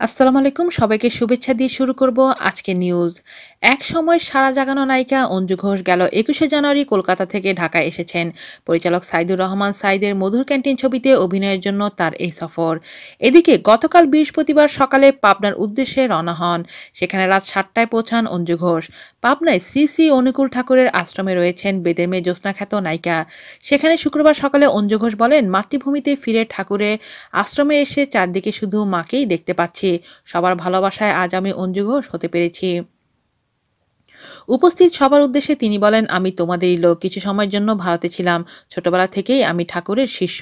আসসালামু আলাইকুম, সবাইকে শুভেচ্ছা দিয়ে শুরু করব আজকে নিউজ এক সময় সারা জাগানো নায়িকা অঞ্জু ঘোষ গেল একুশে জানুয়ারি কলকাতা থেকে ঢাকায় এসেছেন। পরিচালক সাইদুর রহমান সাইদের মধুর ক্যান্টিন ছবিতে অভিনয়ের জন্য তার এই সফর। এদিকে গতকাল বৃহস্পতিবার সকালে পাবনার উদ্দেশ্যে রওনা হন। সেখানে রাত সাতটায় পৌঁছান অঞ্জু ঘোষ। পাবনায় শ্রী শ্রী অনুকূল ঠাকুরের আশ্রমে রয়েছেন বেদের মেয়ে জ্যোৎস্না খ্যাত নায়িকা। সেখানে শুক্রবার সকালে অঞ্জু ঘোষ বলেন, মাতৃভূমিতে ফিরে ঠাকুরে আশ্রমে এসে চারদিকে শুধু মাকেই দেখতে পাচ্ছি। সবার ভালোবাসায় আজ আমি অঞ্জু ঘোষ হতে পেরেছি। উপস্থিত সবার উদ্দেশ্যে তিনি বলেন, আমি তোমাদেরই লোক, কিছু সময়ের জন্য ভারতে ছিলাম। ছোটবেলা থেকেই আমি ঠাকুরের শিষ্য।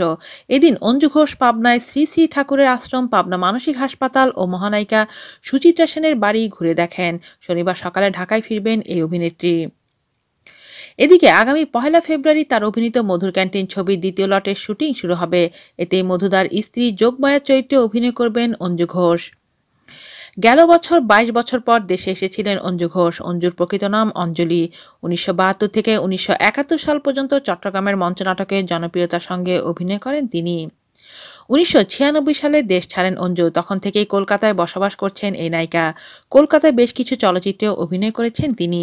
এদিন অঞ্জু ঘোষ পাবনায় শ্রী শ্রী ঠাকুরের আশ্রম, পাবনা মানসিক হাসপাতাল ও মহানায়িকা সুচিত্রা সেনের বাড়ি ঘুরে দেখেন। শনিবার সকালে ঢাকায় ফিরবেন এই অভিনেত্রী। এদিকে আগামী পহেলা ফেব্রুয়ারি তার অভিনীত মধুর ক্যান্টিন ছবির দ্বিতীয় লটের শুটিং শুরু হবে। এতে মধুদার স্ত্রী যোগমায়ার চরিত্রে অভিনয় করবেন অঞ্জু ঘোষ। গেল বছর ২২ বছর পর দেশে এসেছিলেন অঞ্জু ঘোষ। অঞ্জুর প্রকৃত নাম অঞ্জলি। উনিশশো বাহাত্তর থেকে উনিশশো একাত্তর সাল পর্যন্ত চট্টগ্রামের মঞ্চনাটকে জনপ্রিয়তার সঙ্গে অভিনয় করেন তিনি। উনিশশো ছিয়ানব্বই সালে দেশ ছাড়েন অঞ্জু। তখন থেকেই কলকাতায় বসবাস করছেন এই নায়িকা। কলকাতায় বেশ কিছু চলচ্চিত্রে অভিনয় করেছেন তিনি।